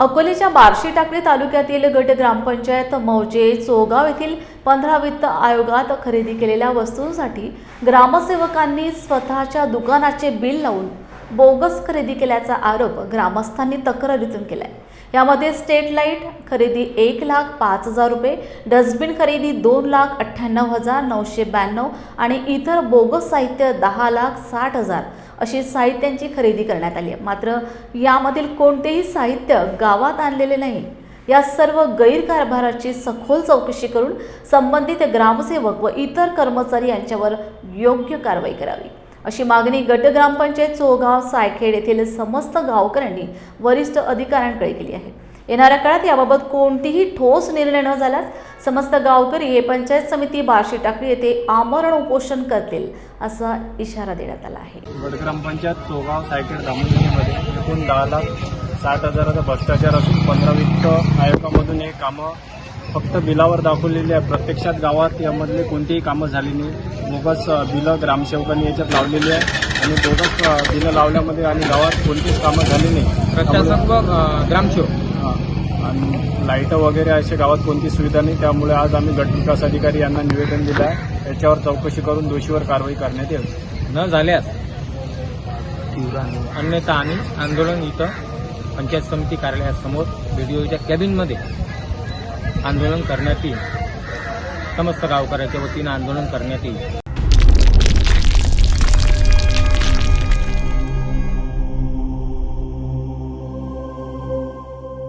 अकोलेच्या बार्शी टाकळी तालुक्यातील गट ग्रामपंचायत मौजे चोगाव येथील पंधरा वित्त आयोगात खरेदी केलेल्या वस्तूंसाठी ग्रामसेवकांनी स्वतःच्या दुकानाचे बिल लावून बोगस खरेदी केल्याचा आरोप ग्रामस्थांनी तक्रारीतून केलाय. यामध्ये स्टेट लाइट खरेदी एक लाख पाच हजार रुपये डस्टबिन खरेदी दोन लाख अठ्ठ्याण्णव हजार नऊशे ब्याण्णव आणि इतर बोगस साहित्य दहा लाख साठ हजार अशी साहित्यांची खरेदी करण्यात आली आहे. मात्र यामधील कोणतेही साहित्य गावात आणलेले नाही. या सर्व गैरकारभाराची सखोल चौकशी करून संबंधित ग्रामसेवक व इतर कर्मचारी यांच्यावर योग्य कारवाई करावी. अशी मागणी गट ग्रामपंचायत चोगाव सायखेड येथील समस्त गावकऱ्यांनी वरिष्ठ अधिकाऱ्यांकडे केली आहे. येणाऱ्या काळात याबाबत कोणतीही ठोस निर्णय न झाल्यास समस्त गावकरी हे पंचायत समिती बार्शी टाकळी येथे आमरण उपोषण करतील असा इशारा देण्यात आला आहे. ग्रामपंचायत चोगाव सायखेड धामणमध्ये एकूण दहा लाख साठ हजाराचा भ्रष्टाचार असून पंधरा वित्त आयोगामधून हे कामं फक्त बिलावर दाखवलेली आहे प्रत्यक्षात गावात यामधले कोणतीही कामं झाली नाही. बोगस बिलं ग्रामसेवकांनी याच्यात लावलेली आहे आणि बोगस बिलं लावल्यामध्ये आणि गावात कोणतीच कामं झाली नाही. प्रशासक व ग्रामसेवक. आणि लाईटं वगैरे अशा गावात कोणती सुविधा नाही. त्यामुळे आज आम्ही गट विकास अधिकारी यांना निवेदन दिलं आहे. याच्यावर चौकशी करून दोषीवर कारवाई करण्यात येईल. न झाल्यास अन्यथा आम्ही आंदोलन इथं पंचायत समिती कार्यालयासमोर बीडीओच्या कॅबिनमध्ये आंदोलन करण्यात येईल. समस्त गावकऱ्याच्या वतीनं आंदोलन करण्यात येईल.